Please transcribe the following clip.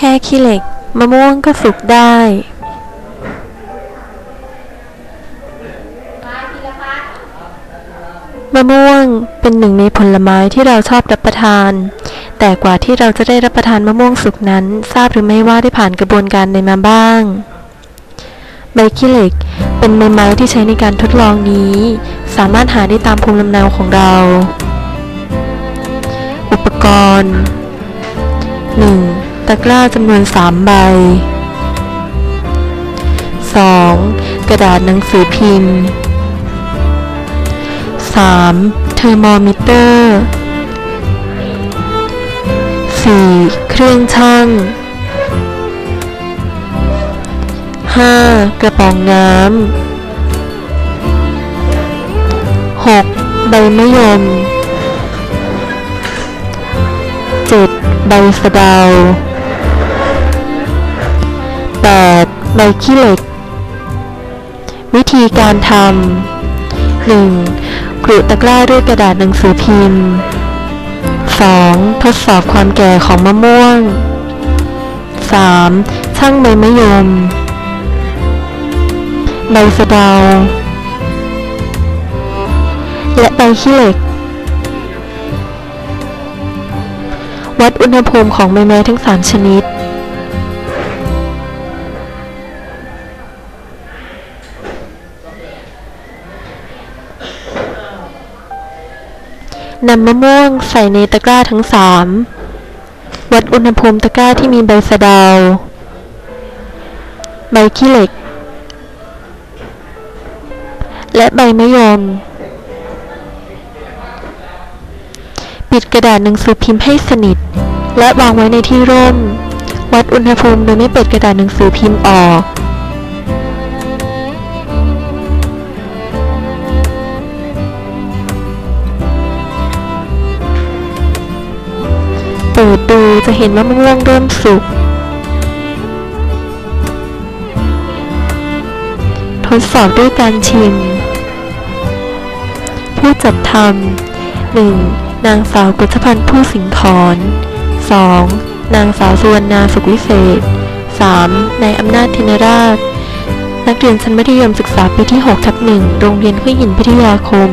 แค่ขี้เหล็ก มะม่วงก็สุกได้มะม่วงเป็นหนึ่งในผลไม้ที่เราชอบรับประทาน แต่กว่าที่เราจะได้รับประทานมะม่วงสุกนั้น ทราบหรือไม่ว่าได้ผ่านกระบวนการใดมาบ้าง ใบขี้เหล็กเป็นใบไม้ที่ใช้ในการทดลองนี้ สามารถหาได้ตามภูมิลำเนาของเรา อุปกรณ์ 1. ตะกร้าจำนวน 3 ใบ 2. กระดาษหนังสือพิมพ์ 3. เทอร์โมมิเตอร์ 4. เครื่องชั่ง 5. กระป๋องน้ำ 6. ใบมะยม 7. ใบสะเดา ใบขี้เหล็ก วิธีการทำ 1. กรุตะกร้าด้วยกระดาษหนังสือพิมพ์ 2. ทดสอบความแก่ของมะม่วง 3. ช่างใบมะยม ใบสะเดา และใบขี้เหล็ก วัดอุณหภูมิของใบไม้ทั้ง 3 ชนิด นำมะม่วงใส่ในตะกร้าทั้ง3วัดอุณหภูมิตะกร้าที่มีใบสะเดาใบขี้เหล็ก และใบมะยม ปิดกระดาษหนังสือพิมพ์ให้สนิท และวางไว้ในที่ร่ม วัดอุณหภูมิโดยไม่เปิดกระดาษหนังสือพิมพ์ออก จะเห็นว่ามะม่วงเริ่มสุก ทดสอบด้วยการชิม ผู้จัดทำ 1. นางสาวกุศพันธ์ผู้สิงห์ขอน 2. นางสาวสุวรรณาสุขวิเศษ 3. นายอำนาจเทนราช นักเรียนชั้นมัธยมศึกษาปีที่ 6 ทับ 1 โรงเรียนห้วยหินพิทยาคม